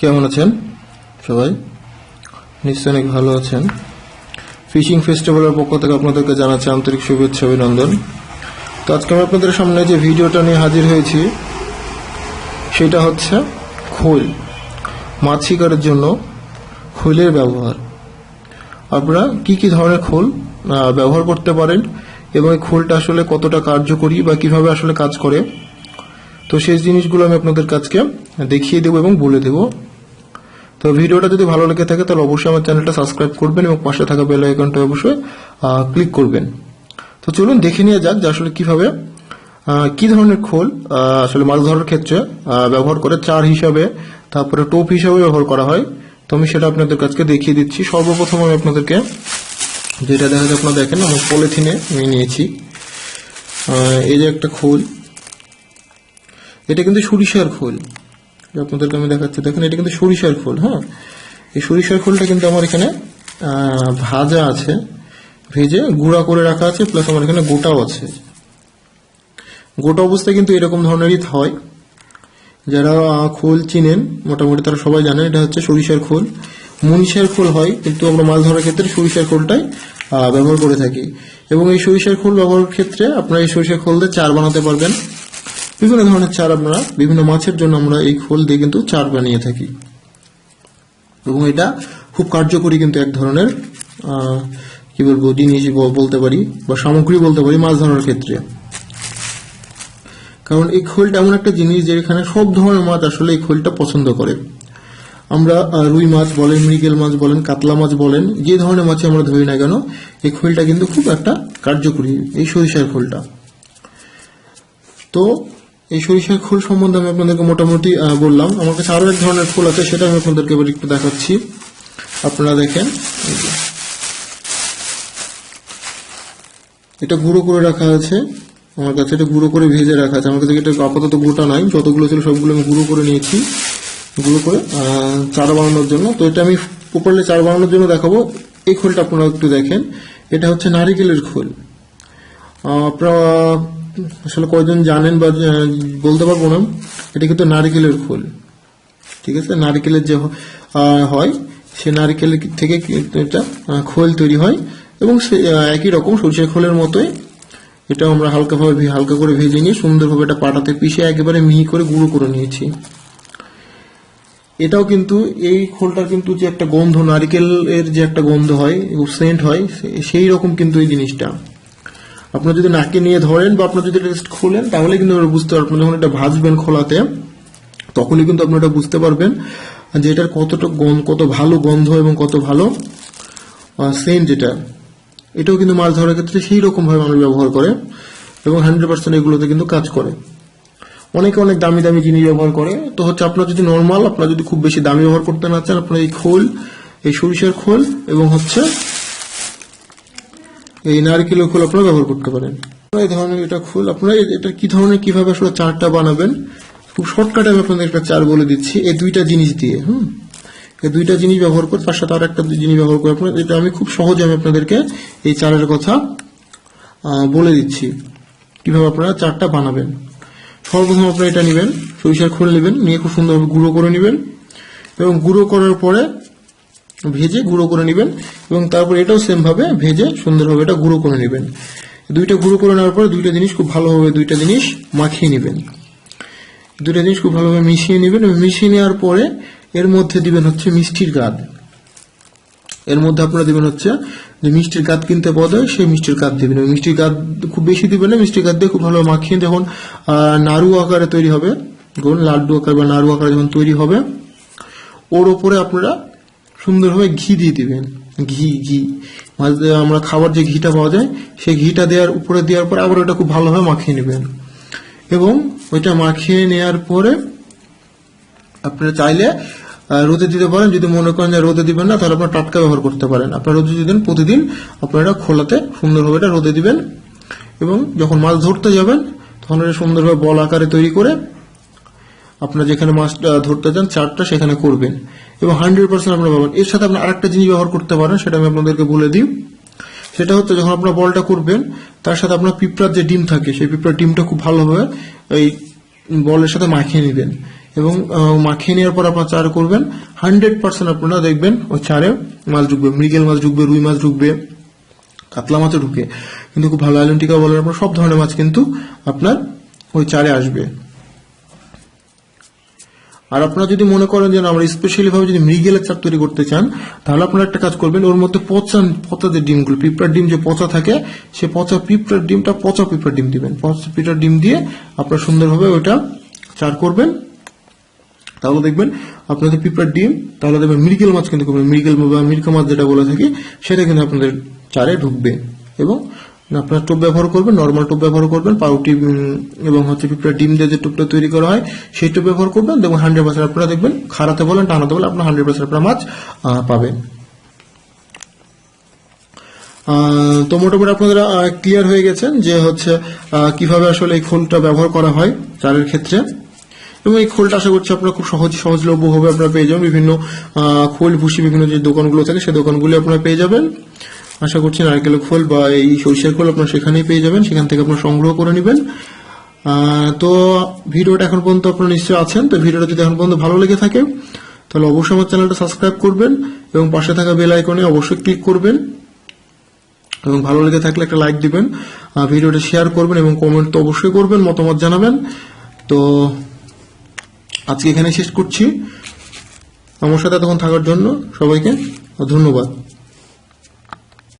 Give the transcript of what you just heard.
কেমন আছেন সবাই? নিশ্চয় অনেক ভালো আছেন। ফিশিং ফেস্টিভ্যালের পক্ষ থেকে আপনাদেরকে জানাচ্ছি আন্তরিক শুভেচ্ছা, অভিনন্দন। তো আজকে আমি আপনাদের সামনে যে ভিডিওটা নিয়ে হাজির হয়েছি, সেটা হচ্ছে খোল। মাছ শিকারের জন্য খোলের ব্যবহার। আপনারা কি কি ধরনের খোল ব্যবহার করতে পারেন এবং এই খোলটা আসলে কতটা কার্যকরী বা কীভাবে আসলে কাজ করে? তো সেই জিনিসগুলো আমি আপনাদের কাছকে দেখিয়ে দেবো এবং বলে দেবো। তো ভিডিওটা যদি ভালো লেগে থাকে, তাহলে অবশ্যই আমার চ্যানেলটা সাবস্ক্রাইব করবেন এবং পাশে থাকা বেল আইকনটা অবশ্যই ক্লিক করবেন। তো চলুন দেখে নিয়ে যাক যে আসলে কীভাবে কি ধরনের খোল আসলে মাছ ধরার ক্ষেত্রে ব্যবহার করে চার হিসাবে, তারপরে টোপ হিসাবে ব্যবহার করা হয়। তো আমি সেটা আপনাদের কাছকে দেখিয়ে দিচ্ছি। সর্বপ্রথম আমি আপনাদেরকে যেটা দেখা যায় আপনারা দেখেন আমার পলিথিনে আমি নিয়েছি। এই যে একটা খোল। এটা কিন্তু সরিষার খোল যে আপনাদেরকে আমি দেখাচ্ছি, দেখেন, এটা কিন্তু সরিষার খোল হ্যাঁ? এই সরিষার খোলটা কিন্তু আমার এখানে ভাজা আছে, ভেজে গুঁড়া করে রাখা আছে প্লাস আমার এখানে গোটাও আছে। গোটা অবস্থায় কিন্তু এরকম ধরনেরই হয়। যারা খোল চিনেন, মোটামুটি তারা সবাই জানেন এটা হচ্ছে সরিষার খোল। মনীষার খোল হয়, কিন্তু আমরা মাছ ধরার ক্ষেত্রে সরিষার খোলটাই ব্যবহার করে থাকি। এবং এই সরিষার খোল ব্যবহারের ক্ষেত্রে আপনারা এই সরিষার খোল দিয়ে চার বানাতে পারবেন। বিভিন্ন ধরনের চার আমরা, বিভিন্ন মাছের জন্য আমরা এই খোল দিয়ে কিন্তু চার বানিয়ে থাকি। এবং এটা খুব কার্যকরী কিন্তু এক ধরনের কি বলব, জিনিস বলতে পারি বা সামগ্রী বলতে পারি মাছ ধরার ক্ষেত্রে। কারণ এই খোলটা এমন একটা জিনিস যেখানে সব ধরনের মাছ আসলে এই খোলটা পছন্দ করে। আমরা রুই মাছ বলেন, মৃগেল মাছ বলেন, কাতলা মাছ বলেন, যে ধরনের মাছ আমরা ধরি না কেন, এই খোলটা কিন্তু খুব একটা কার্যকরী, এই সরিষার খোলটা। তো এই সরিষার খোল সম্বন্ধে আমি আপনাদেরকে মোটামুটি বললাম। আমার কাছে আরও এক ধরনের খোল আছে, সেটা আমি আপনাদেরকে এবার একটু দেখাচ্ছি। আপনারা দেখেন এটা গুঁড়ো করে রাখা আছে। আমার কাছে এটা গুঁড়ো করে ভেজে রাখা আছে। আমার কাছে এটা আপাতত গোটা নাই, যতগুলো ছিল সবগুলো আমি গুঁড়ো করে নিয়েছি। গুঁড়ো করে চারা বানানোর জন্য। তো এটা আমি প্রপারলি চারা বানানোর জন্য দেখাবো। এই খোলটা আপনারা একটু দেখেন। এটা হচ্ছে নারিকেলের খোল। আপনারা আসলে কয়জন জানেন বা বলতে পারব না। এটা কিন্তু নারিকেলের খোল। ঠিক আছে? নারিকেলের যে হয়, সে নারিকেল থেকে এটা খোল তৈরি হয় এবং সে একই রকম সরিষার খোলের মতোই। এটা আমরা হালকাভাবে হালকা করে ভেজে নিয়ে সুন্দরভাবে এটা পাটাতে পিষে একেবারে মিহি করে গুঁড়ো করে নিয়েছি। এটাও কিন্তু, এই খোলটার কিন্তু যে একটা গন্ধ, নারিকেলের যে একটা গন্ধ হয় সেন্ট হয় সেই রকম কিন্তু এই জিনিসটা। আপনার যদি নাকে নিয়ে ধরেন বা আপনার যদি এটা just খোলেন, তাহলে কিন্তু বুঝতে পারবেন, যখন এটা ভাজবেন খোলাতে, তখনই কিন্তু আপনারা এটা বুঝতে পারবেন যে এটার কতটা গন্ধ, কত ভালো গন্ধ এবং কত ভালো সেন্ট যেটা এটাও কিন্তু মাছ ধরার ক্ষেত্রে সেই রকম ভাবে মানুষ ব্যবহার করে এবং হান্ড্রেড পার্সেন্ট এগুলোতে কিন্তু কাজ করে। অনেকে অনেক দামি দামি জিনিস ব্যবহার করে। তো হচ্ছে আপনার যদি নর্মাল আপনার যদি খুব বেশি দামি ব্যবহার করতে না চান, আপনার এই খোল, এই সরিষার খোল এবং হচ্ছে এই নারকেলের খোল আপনারা ব্যবহার করতে পারেন। এই ধরনের এটা খোল, আপনারা এটা কি ধরনের, কীভাবে আসলে চারটা বানাবেন? খুব শর্টকাটে আমি আপনাদের একটা চার বলে দিচ্ছি। এই দুইটা জিনিস দিয়ে, হুম? এই দুইটা জিনিস ব্যবহার করে, তার সাথে আর একটা জিনিস ব্যবহার করে আপনার এটা আমি খুব সহজে আমি আপনাদেরকে এই চারের কথা বলে দিচ্ছি। কীভাবে আপনারা চারটা বানাবেন। সর্বপ্রথম আপনারা এটা নেবেন, সরিষার খোল নেবেন, নিয়ে খুব সুন্দরভাবে গুঁড়ো করে নেবেন। এবং গুঁড়ো করার পরে ভেজে গুঁড়ো করে নেবেন এবং তারপর এটাও সেম ভাবে ভেজে সুন্দরভাবে এটা গুঁড়ো করে নেবেন। দুইটা গুঁড়ো করে নেওয়ার পরে দুইটা জিনিস খুব ভালোভাবে দুইটা জিনিস মাখিয়ে নেবেন। দুইটা জিনিস খুব ভালোভাবে মিশিয়ে নেবেন মিশিয়ে নেওয়ার পরে এর মধ্যে দিবেন হচ্ছে মিষ্টির গাদ এর মধ্যে আপনারা দিবেন হচ্ছে যে মিষ্টির গাদ কিনতে পাওয়া যায় সেই মিষ্টির গাদ দিবেন। এবং মিষ্টির গাদ খুব বেশি দিবেন না, মিষ্টির গাদ দিয়ে খুব ভালো মাখিয়ে যখন নাড়ু আকারে তৈরি হবে। লাড্ডু আকার বা নাড়ু আকারে যখন তৈরি হবে, ওর ওপরে আপনারা সুন্দরভাবে ঘি দিয়ে দিবেন। ঘি ঘি। মাছ আমরা খাবার যে ঘিটা পাওয়া যায়, সেই ঘিটা দেওয়ার, উপরে দেওয়ার পর আবার ওটা খুব ভালোভাবে মাখিয়ে নেবেন। এবং ওইটা মাখিয়ে নেওয়ার পরে আপনারা চাইলে রোদে দিতে পারেন। যদি মনে করেন যে রোদে দিবেন না, তাহলে আপনার টাটকা ব্যবহার করতে পারেন। আপনারা রোদে দিবেন প্রতিদিন আপনারা খোলাতে সুন্দরভাবে এটা রোদে দিবেন। এবং যখন মাছ ধরতে যাবেন, তখন এটা সুন্দরভাবে বল আকারে তৈরি করে আপনারা যেখানে মাছটা ধরতে চান, চারটা সেখানে করবেন। এবং হান্ড্রেড পার্সেন্ট আপনারা পাবেন। এর সাথে আপনার আরেকটা জিনিস ব্যবহার করতে পারেন, সেটা আমি আপনাদেরকে বলে দিই। সেটা হচ্ছে যখন আপনার বলটা করবেন, তার সাথে আপনার পিঁপড়ার যে ডিম থাকে, সেই পিঁপড়ার ডিমটা খুব ভালোভাবে এই বলের সাথে মাখিয়ে নেবেন। এবং মাখিয়ে নেওয়ার পর আপনার চার করবেন হান্ড্রেড পার্সেন্ট আপনারা দেখবেন ওই চারে মাছ ঢুকবে, মৃগেল মাছ ঢুকবে, রুই মাছ ঢুকবে, কাতলা মাছও ঢুকে। কিন্তু খুব ভালো, আইলেন্টিকা বলার আপনার সব ধরনের মাছ কিন্তু আপনার ওই চারে আসবে। আর আপনারা যদি মনে করেন যে আমরা স্পেশালি ভাবে যদি মৃগেলের চাপ তৈরি করতে চান, তাহলে আপনারা একটা কাজ করবেন, ওর মধ্যে পচা পচা যে ডিমগুলো, পিঁপড়ার ডিম যে পচা থাকে, সে পচা পিঁপড়ার ডিমটা পচা পিঁপড়ার ডিম দিবেন। পচা পিঁপড়ার ডিম দিয়ে আপনারা সুন্দরভাবে ওইটা চার করবেন। তাহলে দেখবেন আপনাদের পিঁপড়ার ডিম, তাহলে দেখবেন মৃগেল মাছ কিন্তু মৃগেল বা মির্কা মাছ যেটা বলে থাকি, সেটা কিন্তু আপনাদের চারে ঢুকবে। এবং আপনার টোপ ব্যবহার করবেন নর্মাল টোপ ব্যবহার করবেন পাউটি এবং হচ্ছে পিঁপড়ার ডিম দিয়ে যে টোপটা তৈরি করা হয়, সেই টোপ ব্যবহার করবেন, দেখবেন হান্ড্রেড পার্সেন্ট আপনারা দেখবেন খারাতে বলেন, টানাতে বলেন, আপনার হান্ড্রেড পার্সেন্ট আপনার মাছ পাবেন। তো মোটামুটি আপনারা ক্লিয়ার হয়ে গেছেন যে হচ্ছে কীভাবে আসলে এই খোলটা ব্যবহার করা হয় চালের ক্ষেত্রে। এবং এই খোলটা আশা করছি আপনারা খুব সহজ, সহজলভ্য হবে আপনারা পেয়ে যাবেন। বিভিন্ন খোল ভুসি বিভিন্ন যে দোকানগুলো থাকে সেই দোকানগুলি আপনারা পেয়ে যাবেন। আশা করছি নারকেলের খোল বা এই সরিষার খোল আপনারা সেখানেই পেয়ে যাবেন, সেখান থেকে আপনারা সংগ্রহ করে নেবেন। তো ভিডিওটা এখন পর্যন্ত আপনারা নিশ্চয়ই আছেন, তো ভিডিওটা যদি এখন পর্যন্ত ভালো লেগে থাকে, তাহলে অবশ্যই আমার চ্যানেলটা সাবস্ক্রাইব করবেন এবং পাশে থাকা বেল আইকনে অবশ্যই ক্লিক করবেন। এবং ভালো লেগে থাকলে একটা লাইক দিবেন ভিডিওটা শেয়ার করবেন এবং কমেন্ট তো অবশ্যই করবেন, মতামত জানাবেন। তো আজকে এখানে শেষ করছি। আমার সাথে তখন থাকার জন্য সবাইকে ধন্যবাদ।